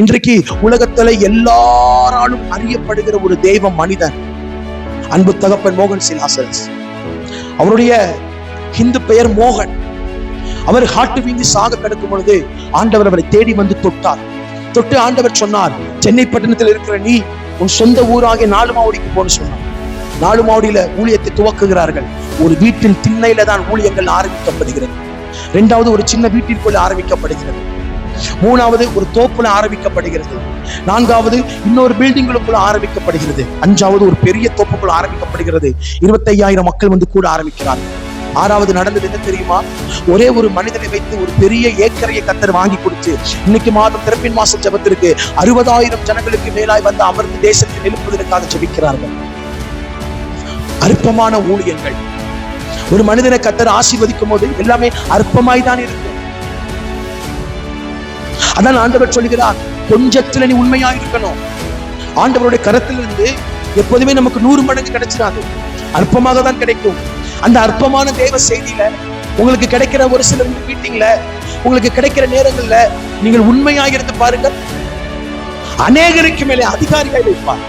இன்றைக்கு உலகத்துல எல்லாராலும் அறியப்படுகிற ஒரு தெய்வ மனிதன். அன்பு தகப்பன் மோகன் சிலாசஸ். அவருடைய ஹிந்து பெயர் மோகன். அவர் காட்டு வீங்கி சாக கிடக்கும் பொழுது ஆண்டவர் அவரை தேடி வந்து தொட்டார். தொட்டு ஆண்டவர் சொன்னார் சென்னை பட்டணத்தில் இருக்கிற நீ உன் சொந்த ஊராகிய நாலு மாவடிக்கு போன்னு சொன்னார். நாலு மாவடியில ஊழியத்தை துவக்குகிறார்கள். ஒரு வீட்டின் திண்ணையில தான் ஊழியங்கள் ஆரம்பிக்கப்படுகிறது. இரண்டாவது ஒரு சின்ன வீட்டிற்குள்ள ஆரம்பிக்கப்படுகிறது. மூணாவது ஒரு தோப்புல ஆரம்பிக்கப்படுகிறது. நான்காவது இன்னொரு பில்டிங்களுக்குள்ள ஆரம்பிக்கப்படுகிறது. அஞ்சாவது ஒரு பெரிய தோப்புக்குள்ள ஆரம்பிக்கப்படுகிறது. இருபத்தையாயிரம் மக்கள் வந்து கூட ஆரம்பிக்கிறார்கள். ஆறாவது நடந்தது என்ன தெரியுமா? ஒரே ஒரு மனிதனை வைத்து ஒரு பெரிய ஏக்கரையை கத்தர் வாங்கி கொடுத்து இன்னைக்கு மாதம் திறப்பின் மாசம் ஜபத்திற்கு அறுபதாயிரம் ஜனங்களுக்கு மேலாய் வந்து அமர்ந்து தேசத்தை எழுப்புவதற்காக ஜபிக்கிறார்கள். அற்பமான ஊழியர்கள் ஒரு மனிதனை கத்தர் ஆசீர்வதிக்கும் போது எல்லாமே அற்பமாய் தான் இருக்கும். அதான் ஆண்டவர் சொல்கிறார் கொஞ்சத்துல நீ உண்மையா இருக்கணும். ஆண்டவருடைய கரத்திலிருந்து எப்போதுமே நமக்கு நூறு மடங்கு கிடைச்சிடாது அற்பமாக தான் கிடைக்கும். அந்த அற்பமான தேவ செய்தியில உங்களுக்கு கிடைக்கிற ஒரு சில மீட்டிங்ல உங்களுக்கு கிடைக்கிற நேரங்கள்ல நீங்கள் உண்மையாக இருந்து பாருங்க அநேகருக்கு மேலே அதிகாரிகள் வைப்பார்